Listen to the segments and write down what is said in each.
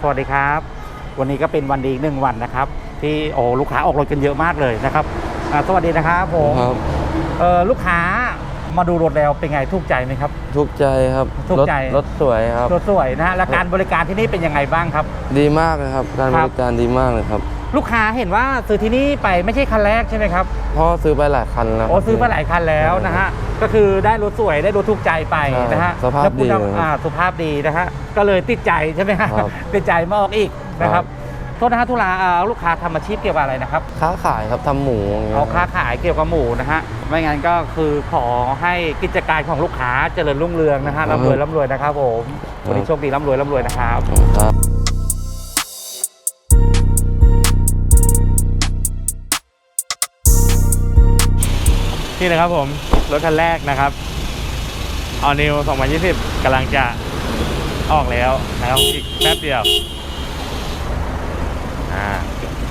สวัสดีครับ วันนี้ก็เป็นวันดีอีกหนึ่งวันนะครับ ที่โอ้ลูกค้าออกรถกันเยอะมากเลยนะครับอ่าสวัสดีนะครับผมครับเออลูกค้ามาดูรถแล้วเป็นไงถูกใจไหมครับ ถูกใจครับถูกรถใจ รถสวยครับ รถสวยนะฮะและการบริการที่นี่เป็นยังไงบ้างครับ ดีมากเลยครับ การครับบริการดีมากเลยครับ ลูกค้าเห็นว่าซื้อที่นี่ไปไม่ใช่คันแรกใช่ไหมครับพ่อซื้อไปหลายคันแล้วโอ้ซื้อมาหลายคันแล้วนะฮะก็คือได้รถสวยได้รถถูกใจไปใช่นะฮะสภาพแล้วคุณดีเลยอ่าสุภาพดีนะฮะก็เลยติดใจใช่ไหมฮะครับติดใจมาออกอีกนะคครัรับบโทษนะฮะทุลาอ่าลูกค้าทำอาชีพเกี่ยวกับอะไรนะครับค้าขายครับทำหมูอย่างเงี้ยเอาค้าขายเกี่ยวกับหมูนะฮะไม่งั้นก็คือขอให้กิจการของลูกค้าเจริญรุ่งเรืองนะฮะร่ำรวยร่ำรวยนะครับผมวันนี้โชคดีร่ำรวยร่ำรวยนะครับ นี่นะครับผม รถคันแรกนะครับออนิว2020กำลังจะออกแล้วนะครับอีกแป๊บเดียวอ่า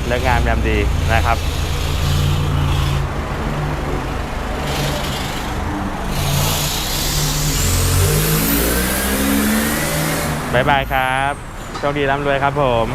เลิกงามยามดีนะครับบ๊ายบายครับโชคดีร่ำรวยครับผม